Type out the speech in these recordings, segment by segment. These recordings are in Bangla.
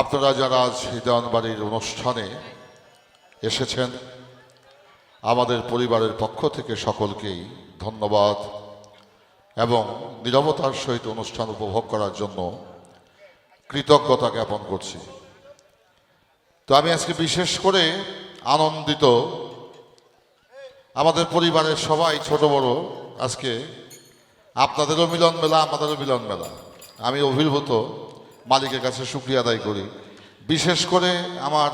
আপনারা যারা আজ হৃদয়নবাড়ির অনুষ্ঠানে এসেছেন, আমাদের পরিবারের পক্ষ থেকে সকলকেই ধন্যবাদ এবং নিরবতার সহিত অনুষ্ঠান উপভোগ করার জন্য কৃতজ্ঞতা জ্ঞাপন করছি। তো আমি আজকে বিশেষ করে আনন্দিত, আমাদের পরিবারের সবাই, ছোট বড়, আজকে আপনাদেরও মিলন মেলা আমাদেরও মিলন মেলা আমি অভিভূত মালিকের কাছে শুক্রিয়া আদায় করি। বিশেষ করে আমার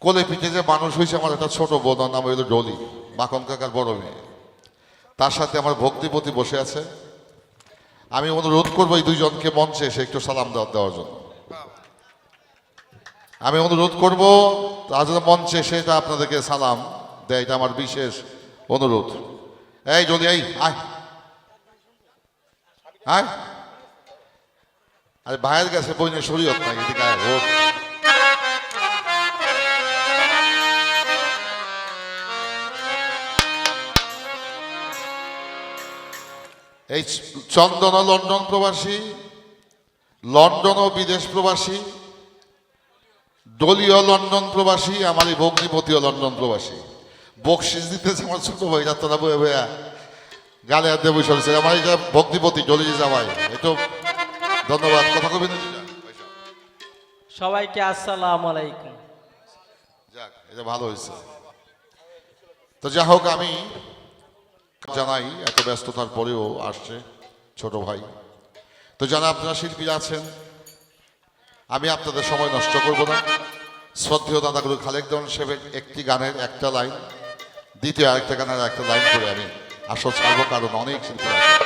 কোলে পিঠে যে মানুষ হয়েছে, আমার একটা ছোট বোন ওর নাম হইল ডলি, মাখন কাকার বড় মেয়ে। তার সাথে আমার ভক্তিপতি বসে আছে। আমি অনুরোধ করব এই দুইজনকে মঞ্চে এসে একটু সালাম দেওয়া দেওয়ার জন্য। আমি অনুরোধ করব তার জন্য মঞ্চে এসে এটা আপনাদেরকে সালাম দেয়, এটা আমার বিশেষ অনুরোধ। এই জলি এই, আয়। আয়। আরে ভাইয়ের কাছে শরীয়ত নাই, এদিকে আয় ও এই চন্দন লন্ডন প্রবাসী, লন্ডন ও বিদেশ প্রবাসী, দলীয় লন্ডন প্রবাসী, আমার এই ভগ্নিপতিও লন্ডন প্রবাসী। বকশিস দিতেছে আমার ছোট ভাই, রাত্রা বয়ে বয়া গালে হাতে বসে আমার এটা ভগ্নিপতি ডলি জামাই একটু ধন্যবাদ কথা কবি সবাইকে আসসালামু আলাইকুম। যাক এটা ভালো হয়েছে। তো যা হোক আমি জানাই এত ব্যস্ততার পরেও আসছে ছোট ভাই। তো জানা আপনারা শিল্পী আছেন আমি আপনাদের সময় নষ্ট করব না। শ্রদ্ধেয় দাদাগুরু খালেক দেওয়ান সাহেবের একটি গানের একটা লাইন দ্বিতীয় আরেকটা গানের একটা লাইন করে আমি আসল ছাড়বো কারণ অনেক শিল্পী আছে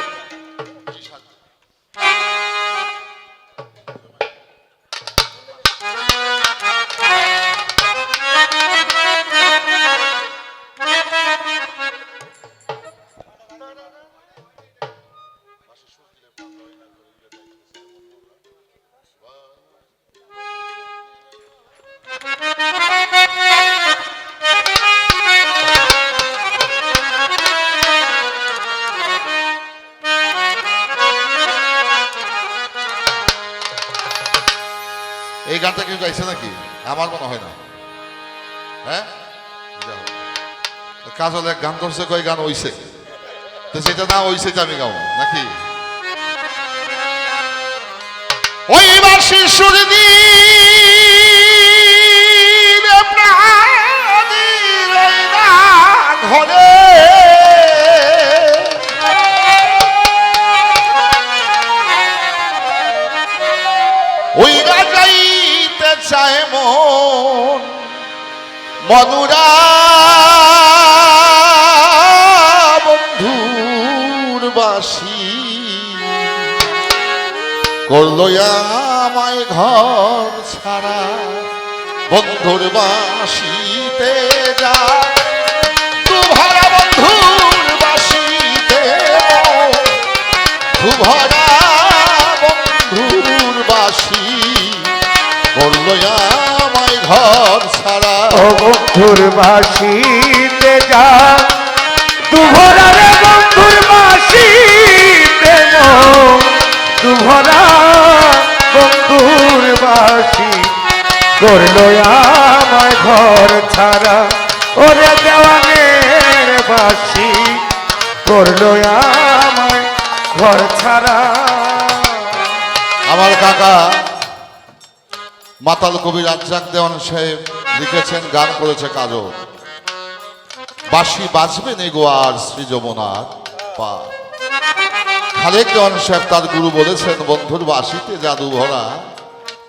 এই গানটা কেউ গাইছে নাকি? আমার মনে হয় না। হ্যাঁ। কাজল এক গান করছে, কয় গান হইছে? তো সেটা না হইছে আমি গাও নাকি? ওই বাসি সুর ঘরে মধুরা বন্ধুর বাসি। করল আমায় ঘর ছাড়া, বন্ধুর বাসিতে যা। দুভরা বন্ধুর বাসিতে দুভরা বন্ধুর বাসি। করল ঘর ছাড়া। ও বন্ধুর বাসিতে যা। দুভরা রে বন্ধুর বাসিতে দুভরা বন্ধুর বাসি করল আমায় ঘর ছাড়া। ওরে দেওয়ানের বাসি। করল আমায় ঘর ছাড়া। আমার কাকা মাতাল কবি রাজ্জাক দেওয়ান সাহেব লিখেছেন গান করেছে কাজল। বাঁশি বাজবে নে গো আর শ্রী যমুনার পা খালেক দেওয়ান সাহেব তার গুরু বলেছেন বন্ধুর বাঁশিতে জাদু ভরা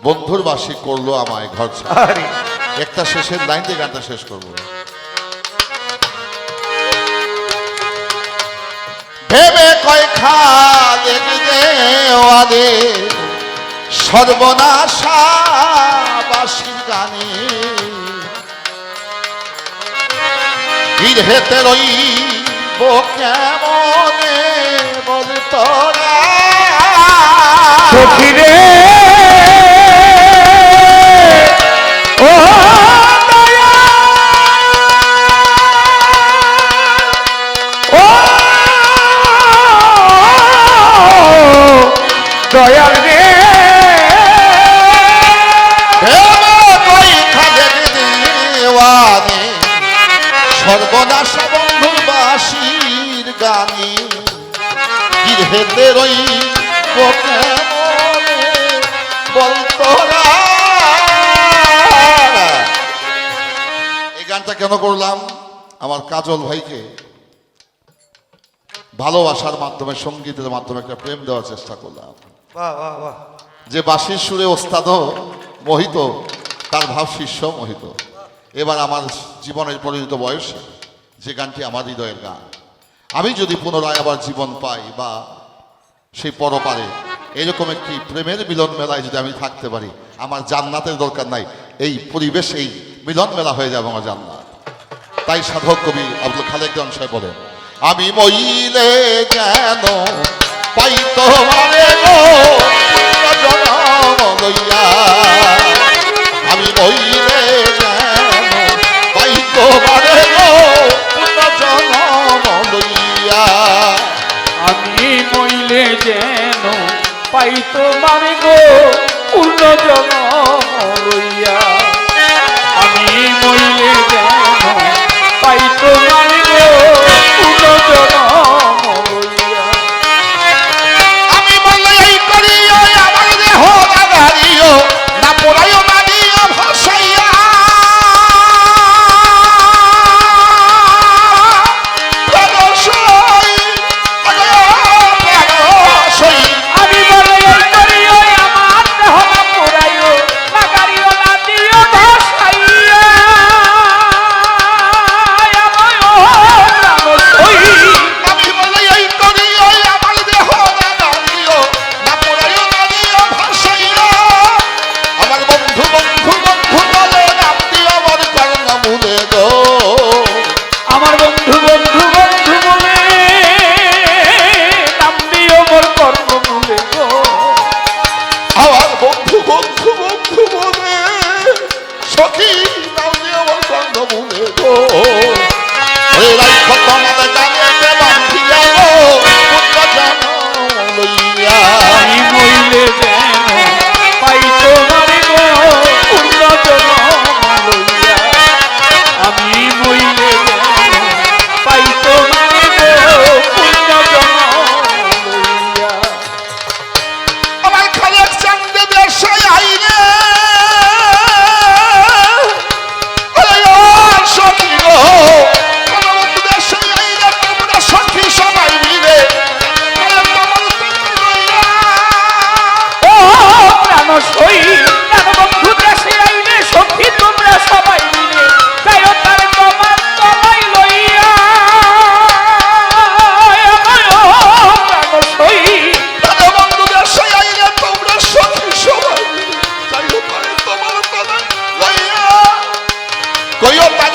বন্ধুর বাঁশি করল আমায় ঘর ছাড়া। একটা শেষের লাইন দিয়ে গানটা শেষ করব। ভেবে কয় খালেক দেওয়ালে সর্বনাশা বাসির গানে। গৃহেতে রইব কেমনে বলতরা সখিরে এই গানটা কেন করলাম? আমার কাজল ভাইকে ভালোবাসার মাধ্যমে সঙ্গীতের মাধ্যমে একটা প্রেম দেওয়ার চেষ্টা করলাম। যে বাসির সুরে ওস্তাদ মোহিত তার ভাব শিষ্য মোহিত। এবার আমার জীবনের পরিণত বয়সে যে গানটি আমার হৃদয়ের গান। আমি যদি পুনরায় আবার জীবন পাই বা সেই পরপারে। এরকম একটি প্রেমের মিলন মেলায় যদি আমি থাকতে পারি, আমার জান্নাতের দরকার নাই। এই পরিবেশ এই মিলন মেলা হয়ে যাবে আমার জান্নাত। তাই সাধক কবি আব্দুল খালেক সাহেব বলেন, আমি মইলে যেন পাই তোমারে Go Coyote.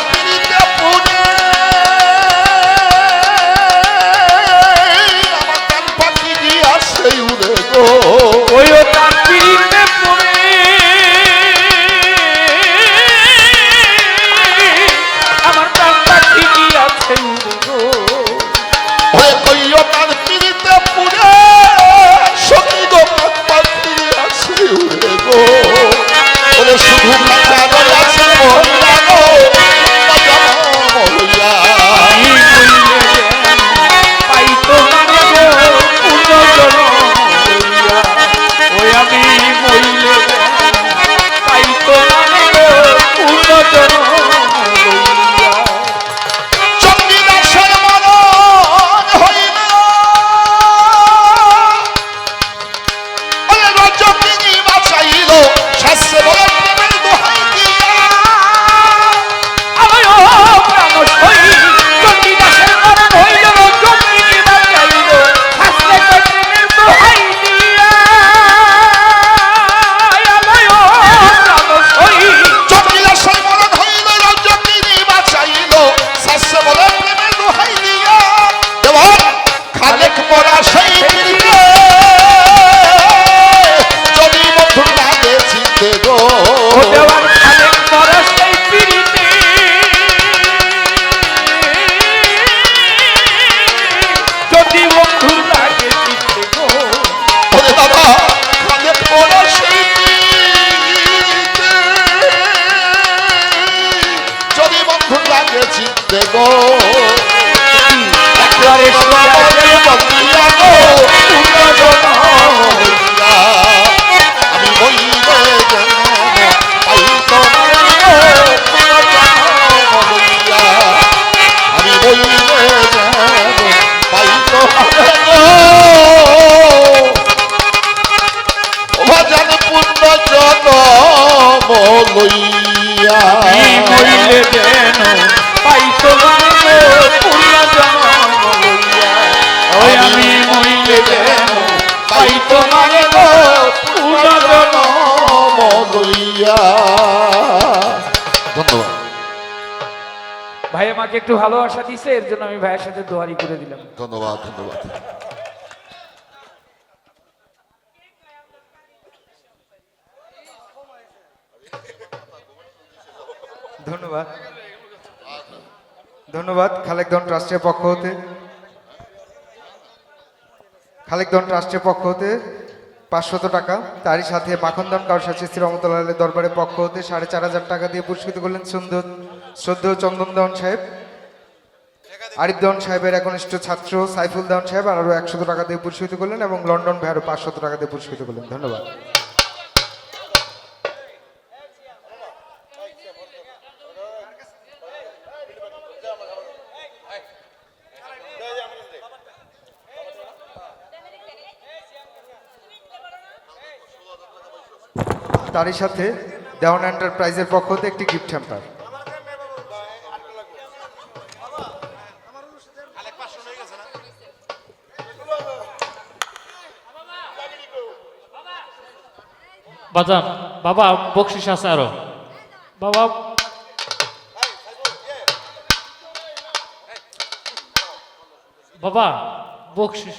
ওই আমি মরিলে যেন পাই তোমার গো পূর্ণ জন্ম ধন্যবাদ। ভাই আমাকে একটু ভালোবাসা দিছে এর জন্য আমি ভাইয়ের সাথে দোয়ারি করে দিলাম। ধন্যবাদ ধন্যবাদ। ধন্যবাদ। ধন্যবাদ খালেকদন ট্রাস্টের পক্ষ হতে। খালেকদন ট্রাস্টের পক্ষ হতে পাঁচশত টাকা। তারই সাথে মাখনদন কাউসাচি শ্রী রহমতুল্লাহ দরবারের পক্ষ হতে সাড়ে চার হাজার টাকা দিয়ে পুরস্কৃত করলেন সুন্দর শ্রদ্ধেয় চন্দন সাহেব। আরিফ সাহেবের একনিষ্ঠ ছাত্র সাইফুল দেওয়ান সাহেব আরও একশত টাকা দিয়ে পুরস্কৃত করলেন এবং লন্ডন ভাই আরও পাঁচশত টাকা দিয়ে পুরস্কৃত করলেন। ধন্যবাদ। তারই সাথে দেওয়ান এন্টারপ্রাইজের পক্ষ হতে একটি গিফট হ্যাম্পার বাজান, বাবা, বকশিস আছে আরও। বাবা। বাবা, বকশিস।